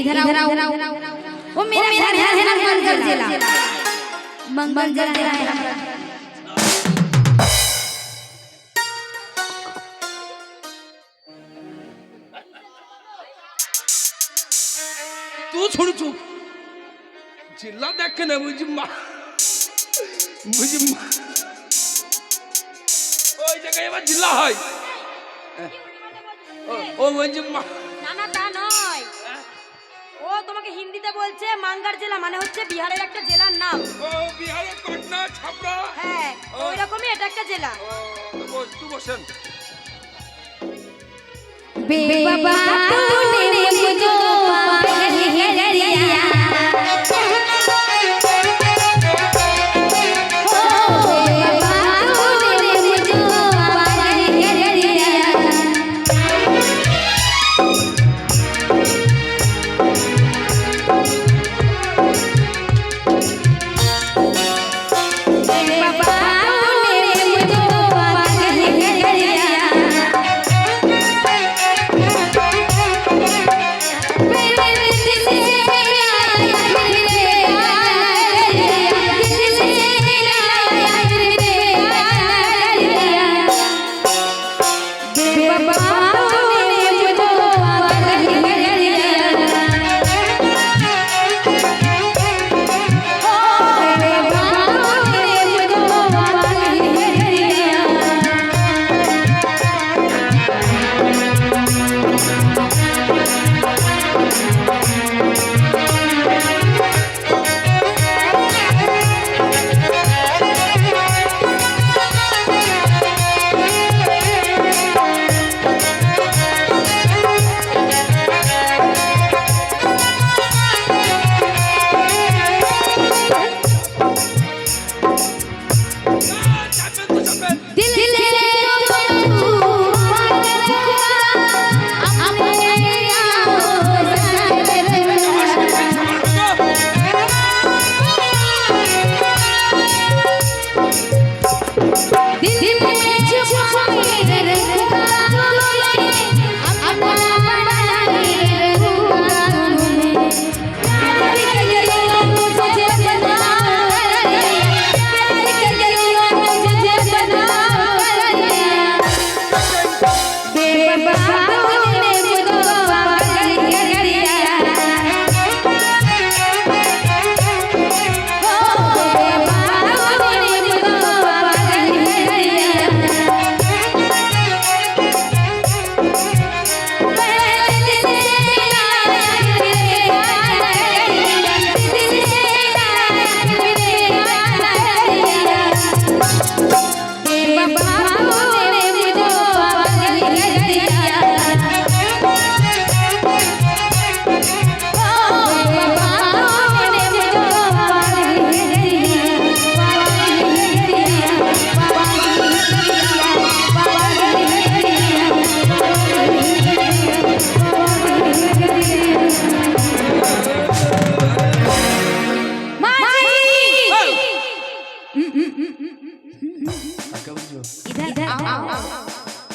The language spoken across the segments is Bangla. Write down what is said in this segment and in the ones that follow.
इधर आओ इधर आओ वो मेरा घर है ना मंगल जिला मंगल जिला है हमारा तू छोड़ चुप जिल्ला देख के ना मुझे मा मुझे मा ওই জায়গায় এবার জিল্লা হয় ও- ও মুঝে মা না না তা নয় তোমাকে হিন্দিতে বলছে মাঙ্গার জেলা মানে হচ্ছে বিহারের একটা জেলার নাম। ও বিহারের পাটনা ছাপড়া? হ্যাঁ ওই রকমই এটা একটা জেলা। ও তো বস তুই বসেন। बेबा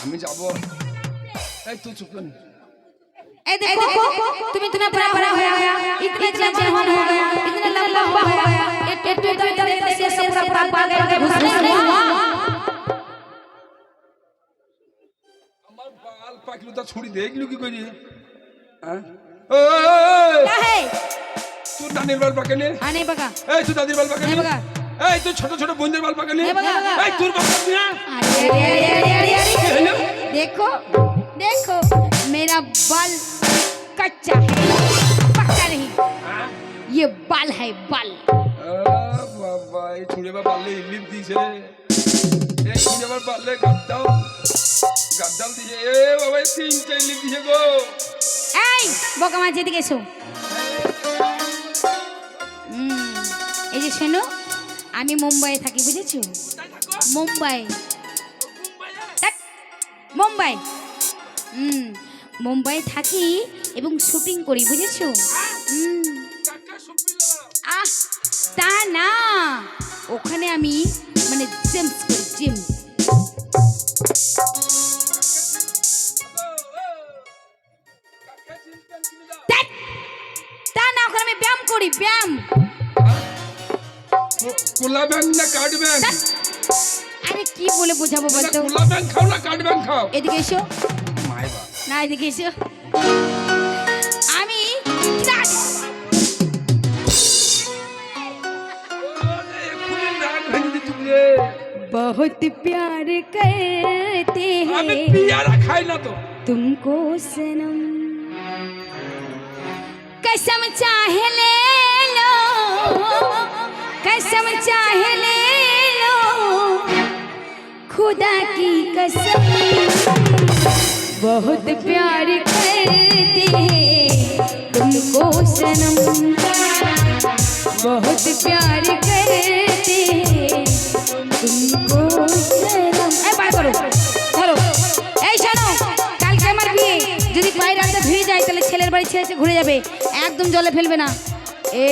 আমি যাব এই তুই চুপ কর ए देखो तुम इतना बड़ा बड़ा हो गया इतने जवान हो गया इतना लंबा हो गया एक एक तो इधर इधर से से पूरा पूरा पागल के घुस नहीं हुआ আমার বাল পাকলু তা ছুরি দেখলু কি করি হ্যাঁ ওই क्या है তোর দাদির বাল পাকালে आने बगा এই তুই দাদির বাল পাকালে এই বাগা। এই তুই ছোট ছোট বোনদের বাল পাকালে এই বাগা। এই তোর বাল পাকালি না अरे अरे अरे अरे अरे কি হলো देखो देखो मेरा बाल कच्चा है पक्का नहीं ये बाल है बाल আহ, বাবা এই ছুঁড়ে বা পারলে ইলিপ দিছে এই ছুঁড়ে আবার পারলে গাদ্দাল গাদ্দাল দিছে এ বাবা এই তিনটে ইলিপ দিছে গো এই বোকা মাছ এদিকে এসো হুম, এই যে শোনো আমি মুম্বাইয়ে থাকি বুঝেছ? মুম্বাই। মুম্বাই। হুম মুম্বাই থাকি এবং শুটিং করি বুঝেছ? হুম। আহ তা না। ওখানে আমি মানে জেমস করি জিম তা না ওখানে আমি ব্যায়াম করি ব্যায়াম। কোলা ব্যাংক না কার্ড ব্যাংক ধ্যাৎ! আরে কি বলে বোঝাবো বলতো কোলা ব্যাংক খাও না কার্ড ব্যাংক খাও এদিকে এসো মাইবা না এদিকে এসো আমি ধ্যাৎ! এক্ষুনি নাক ভেঙে দিচ্ছি রে। बहुत प्यार करते আমি हैं পিয়ারা খাই না তো तुमको सनम कसम चाहे ले लो कसम चाहे ले लो खुदा की कसम बहुत प्यार करते हैं तुमको सनम बहुत प्यार करते हैं तुमको सनम ए बाय करो ধরো এই শোনো কালকে আমার বিয়ে যদি পায়ের রাতে ধুয়ে যায় তাহলে ছেলের বাড়ি ছেড়ে ঘুরে যাবে একদম জলে ফেলবে না এ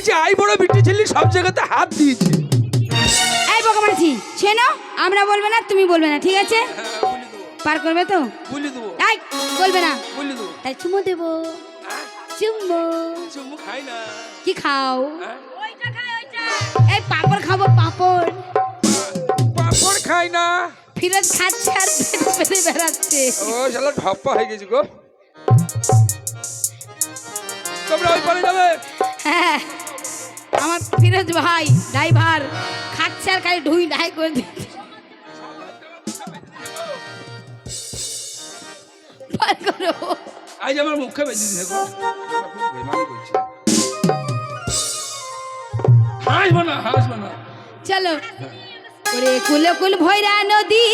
করেছে আই বড় বিটি ছেলে সব জায়গাতে হাত দিয়েছে। এই বাঁকা মাঝি শোনো আমরা বলবে না তুমি বলবে না ঠিক আছে? পার করবে তো? বলি দেবো। এই বলবে না। বলি দেবো। তাই চুমো দেবো। চুমো। চুমু খাই না। কি খাও? হ্যাঁ? ওইটা খায় ওইটা। এই পাপড় খাব পাপড়। পাপড় খাই না। ফিরত খাচ্ছে আর পেটে পেটে বেড়াচ্ছে। ও শালা ঢপ্পা হয়ে গেছে গো। তোমরা ওই পারে যাবে। হ্যাঁ। আমার ফিরোজ ভাই ড্রাইভার খাচ্ছে আর খালি ঢুই ঢাই করে দিচ্ছে আজ আমার মুখে হাসবো না হাসবো না। চলো কুল কুল ভৈরা নদী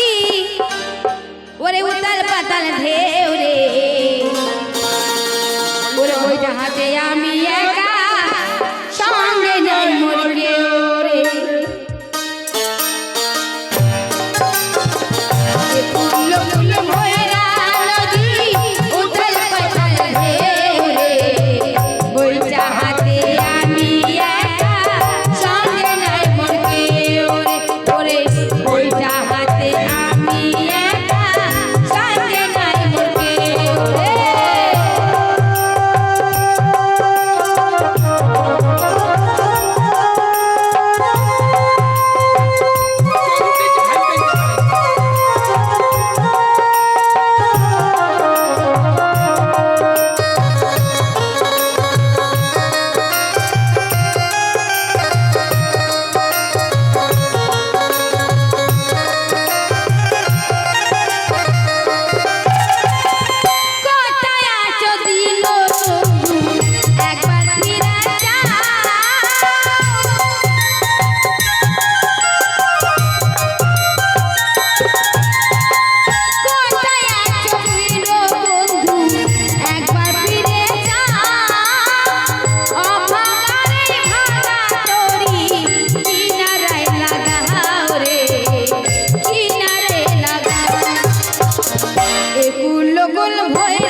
একুল গুল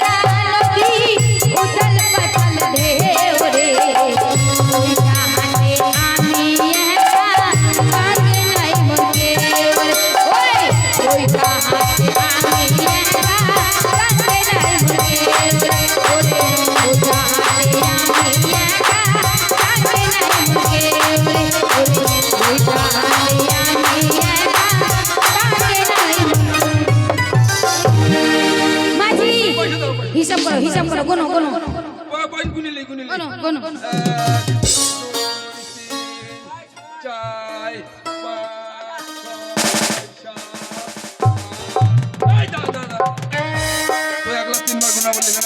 হিসাব করো হিসাব করো গোনো গোনো। গুনিলে গুনিলে গোনো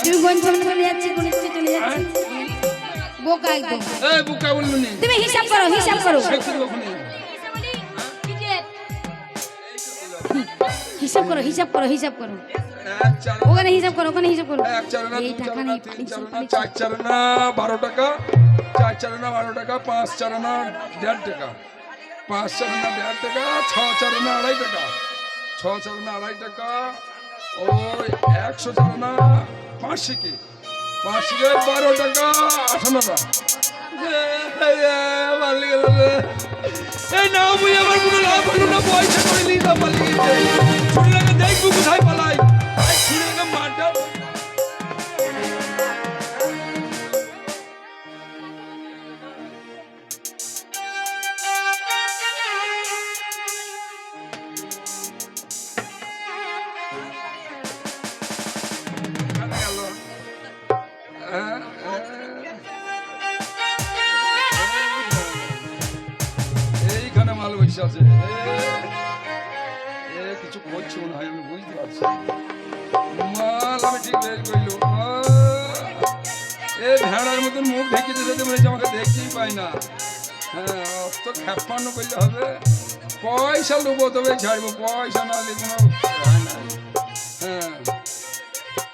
তুমি কোন চলে যাচ্ছি কোন চলে যাচ্ছি। বোকা একদম। এই বুকা বললু তুমি হিসাব করো হিসাব করো। হিসাব করো হিসাব করো হিসাব করো। ওখানে হিসাব করো ওখানে হিসাব করো। এক চার না চার না তিন চার না চার চার না বারো টাকা চার চার না বারো টাকা পাঁচ চার না দেড় টাকা। পাঁচ চার না দেড় টাকা ছ চার না আড়াই টাকা। ছ চার না আড়াই টাকা ওই একশো চার না পাঁচ বারো টাকা আঠান্ন না এই না বুঝে আমার কোনো লাভ হলো না পয়সা করে গেছে ছুটি দেখব কোথায় পালাই ছুটি মারটা ভেড়ার মতন মুখ ঢেকে দিতে হচ্ছে আমাকে দেখতেই পাই না। হ্যাঁ অত খ্যাপান্ন করলে হবে। পয়সা লুবো তবে ছাড়বো, পয়সা না হলে কোনো হয়।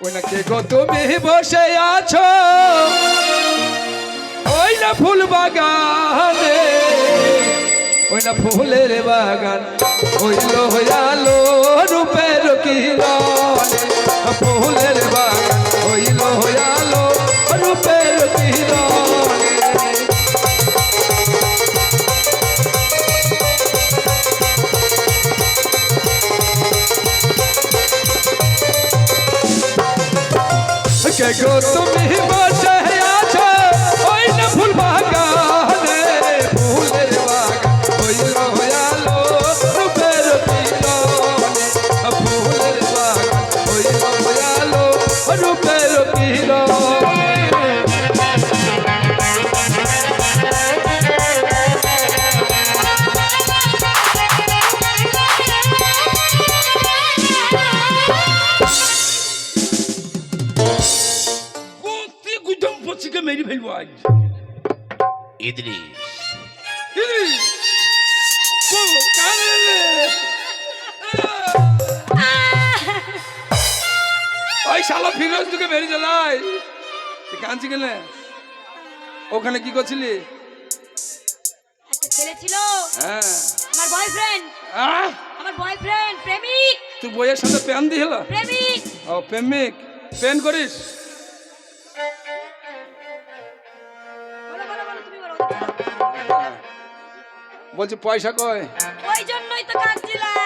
ওই না কে গো তুমি বসে আছো? ওই না ফুল বাগানে, ওই না ফুলের বাগান হইল হইয়ালো রূপের কিরণে, ফুলের কে ইদ্রিস। ও কানে ওই শালা ফিরোজ তোকে মেরে জ্বালাই তুই কাঁদছি কেন? ওখানে কি করছিলি? একটা ছেলে ছিল। হ্যাঁ। আমার বয়ফ্রেন্ড আমার বয়ফ্রেন্ড প্রেমিক। তুই বইয়ের সাথে প্যান দিল প্রেমিক। ও প্রেমিক। প্যান করিস? বলছি পয়সা কয় ওই জন্যই তো কাঁদছিলাম।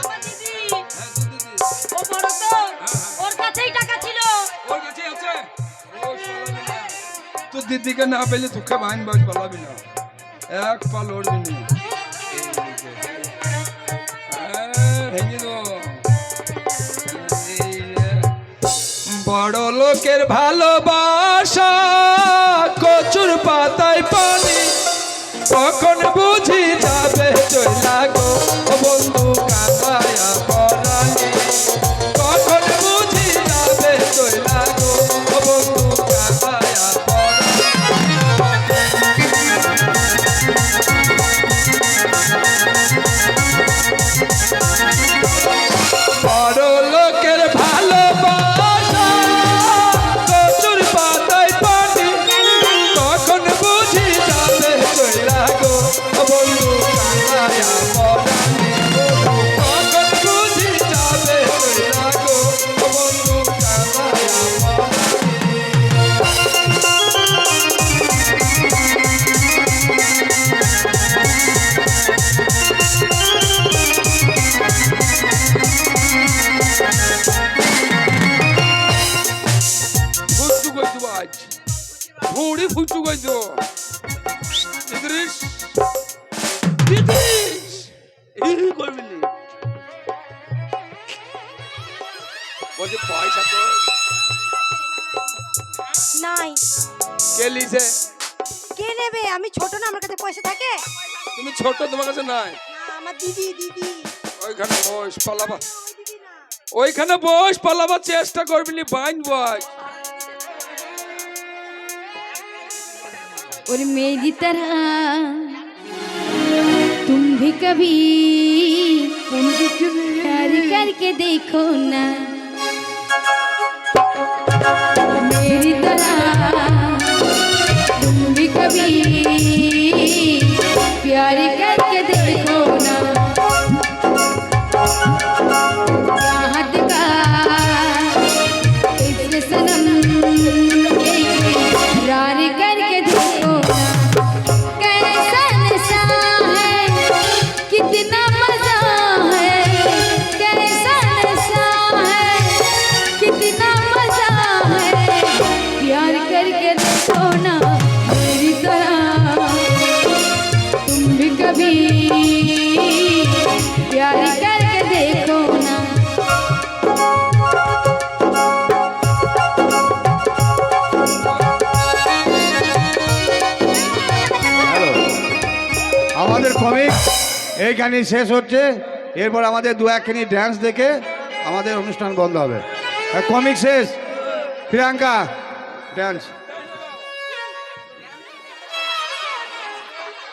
আমার দিদি। ও বড় তো ওর কাছেই টাকা ছিল। ওর কাছে আছে? ও শালা। তুই দিদিকে না পেলে তোকে বাইন বাজ বলাবি না। এক পা লড়বি নি ভেঙে বড় লোকের ভালোবাসা কচুর পাতায় পানি। কখন বুঝি যাবে চলা গো? কে নেবে আমি ছোট না আমার কাছে পয়সা থাকে তুমি ছোট তোমার কাছে নাই না আমার দিদি দিদি ওইখানে বস পালাবা ওইখানে বস পালাবার চেষ্টা করবি নি বাইন বস और मेरी तरह तुम भी कभी प्यार करके देखो ना मेरी तरह तुम भी कभी प्यार এইখানেই শেষ হচ্ছে। এরপর আমাদের দু একখানি ড্যান্স দেখে আমাদের অনুষ্ঠান বন্ধ হবে। কমিক শেষ। প্রিয়াঙ্কা ড্যান্স